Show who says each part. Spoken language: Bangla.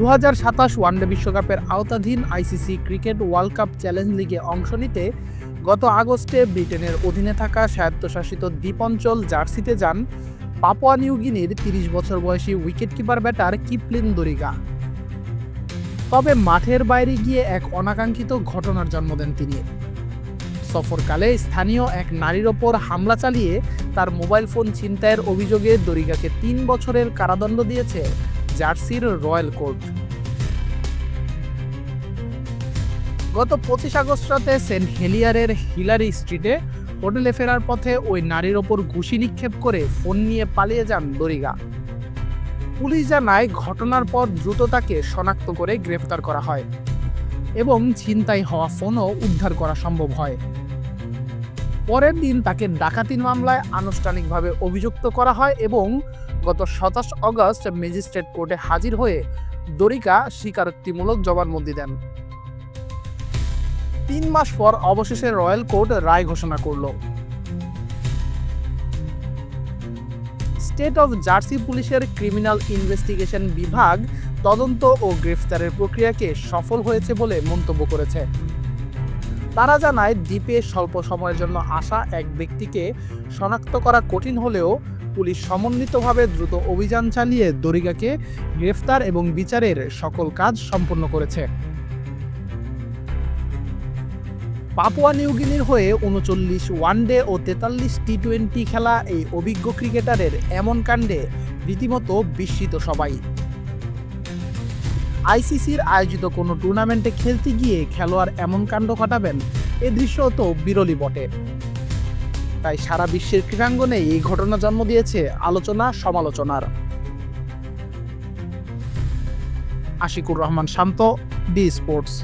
Speaker 1: দু হাজার সাতাশ ওয়ানডে বিশ্বকাপের আওতাধীন ICC cricket world cup challenge লিগে অংশ নিতে গত আগস্টে ব্রিটেনের অধীনে থাকা স্বায়ত্তশাসিত দ্বীপঞ্চল জার্সিতে যান পাপুয়া নিউগিনির তিরিশ বছর বয়সী উইকেটকিপার ব্যাটার কিপলিন দরিগা। তবে মাঠের বাইরে গিয়ে এক অনাকাঙ্ক্ষিত ঘটনার জন্ম দেন তিনি। সফরকালে স্থানীয় এক নারীর ওপর হামলা চালিয়ে তার মোবাইল ফোন ছিনতাইয়ের অভিযোগে দরিগাকে তিন বছরের কারাদণ্ড দিয়েছে জার্সির রয়্যাল কোর্ট। গত পঁচিশ আগস্ট রাতে সেন্ট হেলিয়ারের হিলারি স্ট্রিটে হোটেলে ফেরার পথে ওই নারীর ওপর ঘুষি নিক্ষেপ করে ফোন নিয়ে পালিয়ে যান দরিগা। পুলিশ জানায় ঘটনার পর দ্রুত তাকে শনাক্ত করে গ্রেফতার করা হয় এবং ছিনতাই হওয়া ফোনও উদ্ধার করা সম্ভব হয়। পরের দিন তাকে ডাকাতির মামলায় আনুষ্ঠানিকভাবে অভিযুক্ত করা হয় এবং গত সাতাশ অগস্ট ম্যাজিস্ট্রেট কোর্টে হাজির হয়ে দরিকা স্বীকারোক্তিমূলক জবানবন্দি দেন। তিন মাস পর অবশেষে রয়্যাল কোর্ট রায় ঘোষণা করল। স্টেট অফ জার্সি পুলিশের ক্রিমিনাল ইনভেস্টিগেশন বিভাগ তদন্ত ও গ্রেফতারের প্রক্রিয়াকে সফল হয়েছে বলে মন্তব্য করেছে। তারা জানায়, দ্বীপে স্বল্প সময়ের জন্য আসা এক ব্যক্তিকে শনাক্ত করা কঠিন হলেও পুলিশ সমন্বিতভাবে দ্রুত অভিযান চালিয়ে দরিগাকে গ্রেফতার এবং বিচারের সকল কাজ সম্পন্ন করেছে। পাপুয়া নিউগিনির হয়ে উনচল্লিশ ওয়ানডে ও তেতাল্লিশ টি টোয়েন্টি খেলা এই অভিজ্ঞ ক্রিকেটারের এমন কাণ্ডে রীতিমতো বিস্মিত সবাই। আইসিসির আয়োজিত কোনো টুর্নামেন্টে খেলতে গিয়ে খেলোয়াড় এমন কাণ্ড ঘটাবেন, এ দৃশ্য তো বিরলই বটে। তাই সারা বিশ্বের ক্রীড়াঙ্গনে এই ঘটনা জন্ম দিয়েছে আলোচনা, সমালোচনার। Ashikur Rahman Shanto, D sports.